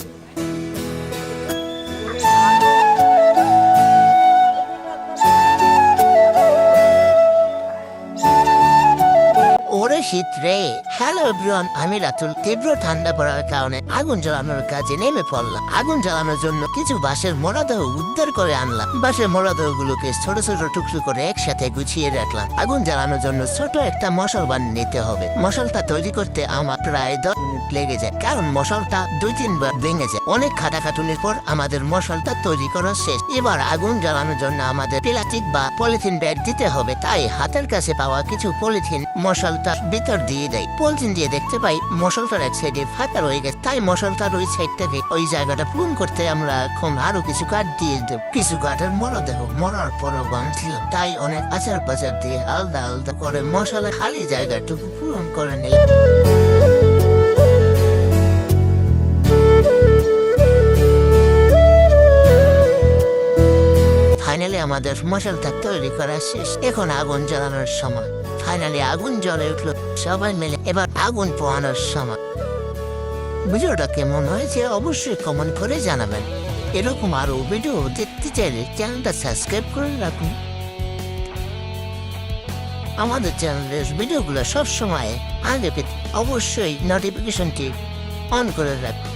Thank you. ওরে শীত রে হ্যালো এভরিওয়ান আমি রাতুল। তীব্র ঠান্ডা পড়ার কারণে আগুন জ্বালানোর কাজে নেমে পড়লাম। আগুন জ্বালানোর জন্য কিছু বাঁশের মরাদেহ উদ্ধার করে আনলাম। বাঁশের মরাদেহ গুলোকে ছোট ছোট টুকরো করে একসাথে গুছিয়ে রাখলাম। আগুন জ্বালানোর জন্য ছোট একটা মশাল বানিয়ে নিতে হবে। মশালটা তৈরি করতে আমার প্রায় দশ মিনিট লেগে যায়, কারণ মশালটা দুই তিনবার ভেঙে যায়। অনেক খাটাখাটুনির পর আমাদের মশালটা তৈরি করা শেষ। এবার আগুন জ্বালানোর জন্য আমাদের প্লাস্টিক বা পলিথিন ব্যাগ দিতে হবে। তাই হাতের কাছে পাওয়া কিছু পলিথিন মশালটা ভিতর দিয়ে দেয়। পলিথিন দিয়ে দেখতে পাই মশলটার এক সাইডে ফাঁকা রয়ে গেছে। তাই মশলটার ওই সাইড থেকে ওই জায়গাটা পূরণ করতে আমরা এখন আরও কিছু কাঠ দিয়ে দেব। কিছু কাঠের মরদেহ মরার পরও বাঁধছিল তাই অনেক আচার পাচার দিয়ে আলাদা আলাদা করে মশলা খালি জায়গাটুকু পূরণ করে নিলাম ফাইনালি আমাদের মশালটা তৈরি করা শেষ। এখন আগুন জ্বালানোর সময়। ফাইনালি আগুন জ্বলে উঠল। সবাই মিলে এবার আগুন পোহানোর সময়। ভিডিওটা কেমন হয়েছে অবশ্যই কমেন্ট করে জানাবেন। এরকম আরও ভিডিও দেখতে চাইলে চ্যানেলটা সাবস্ক্রাইব করে রাখুন। আমাদের চ্যানেলের ভিডিওগুলো সবসময় আগে পেতে অবশ্যই নোটিফিকেশনটি অন করে রাখুন।